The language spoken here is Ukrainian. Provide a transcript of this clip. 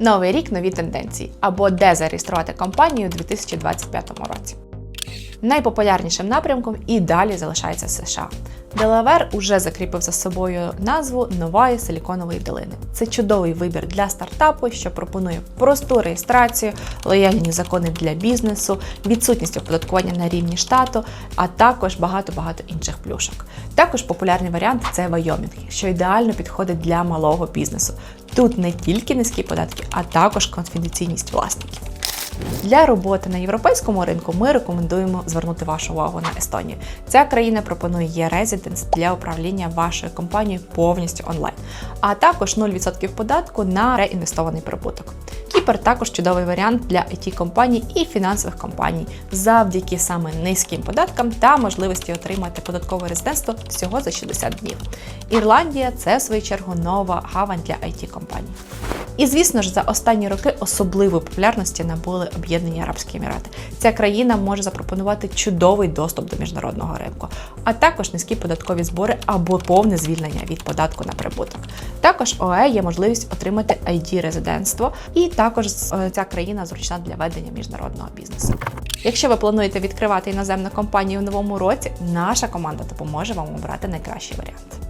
Новий рік нові тенденції або де зареєструвати компанію у 2025 році. Найпопулярнішим напрямком і далі залишається США. Делавер уже закріпив за собою назву Нової Силіконової долини. Це чудовий вибір для стартапу, що пропонує просту реєстрацію, лояльні закони для бізнесу, відсутність оподаткування на рівні штату, а також багато-багато інших плюшок. Також популярний варіант це Вайомінг, що ідеально підходить для малого бізнесу. Тут не тільки низькі податки, а також конфіденційність власників. Для роботи на європейському ринку ми рекомендуємо звернути вашу увагу на Естонію. Ця країна пропонує e-Residence для управління вашою компанією повністю онлайн, а також 0% податку на реінвестований прибуток. Кіпр також чудовий варіант для it компаній і фінансових компаній завдяки саме низьким податкам та можливості отримати податкове резидентство всього за 60 днів. Ірландія це в свою чергу нова гавань для it компаній. І звісно ж, за останні роки особливої популярності набули Об'єднані Арабські Емірати. Ця країна може запропонувати чудовий доступ до міжнародного ринку, а також низькі податкові збори або повне звільнення від податку на прибуток. Також ОЕ є можливість отримати id резидентство, і також е, ця країна зручна для ведення міжнародного бізнесу. Якщо ви плануєте відкривати іноземну компанію в новому році, наша команда допоможе вам обрати найкращий варіант.